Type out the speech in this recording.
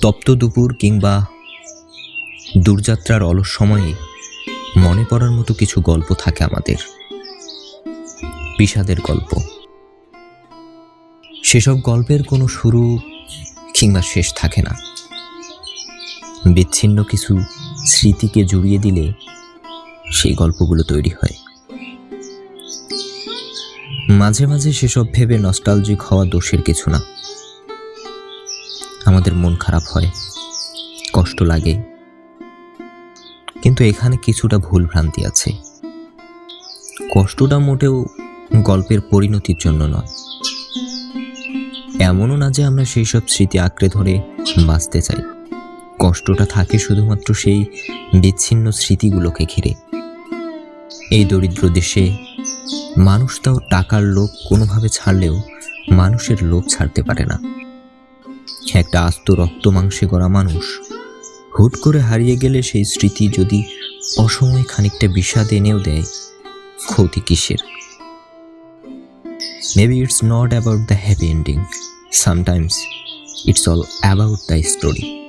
তপ্ত দুপুর কিংবা দূরযাত্রার অলস সময়ে মনে পড়ার মতো কিছু গল্প থাকে আমাদের। বিষাদের গল্প। সেসব গল্পের কোনো শুরু কিংবা শেষ থাকে না। বিচ্ছিন্ন কিছু স্মৃতিকে জুড়িয়ে দিলে সেই গল্পগুলো তৈরি হয়। মাঝে মাঝে সেসব ভেবে নস্টালজিক হওয়া দোষের কিছু না। আমাদের মন খারাপ হয়, কষ্ট লাগে। কিন্তু এখানে কিছুটা ভুল ভ্রান্তি আছে। কষ্টটা মোটেও গল্পের পরিণতির জন্য নয়। এমনও না যে আমরা সেই সব স্মৃতি আঁকড়ে ধরে বাঁচতে চাই। কষ্টটা থাকে শুধুমাত্র সেই বিচ্ছিন্ন স্মৃতিগুলোকে ঘিরে। এই দরিদ্র দেশে মানুষ তাও টাকার লোভ কোনোভাবে ছাড়লেও মানুষের লোভ ছাড়তে পারে না। একটা আস্ত রক্ত মাংসে গড়া মানুষ। হুট করে হারিয়ে গেলে সেই স্মৃতি যদি অসময়ে খানিকটা বিষাদ এনেও দেয়, ক্ষতি কিসের? Maybe it's not about the happy ending sometimes it's all about the story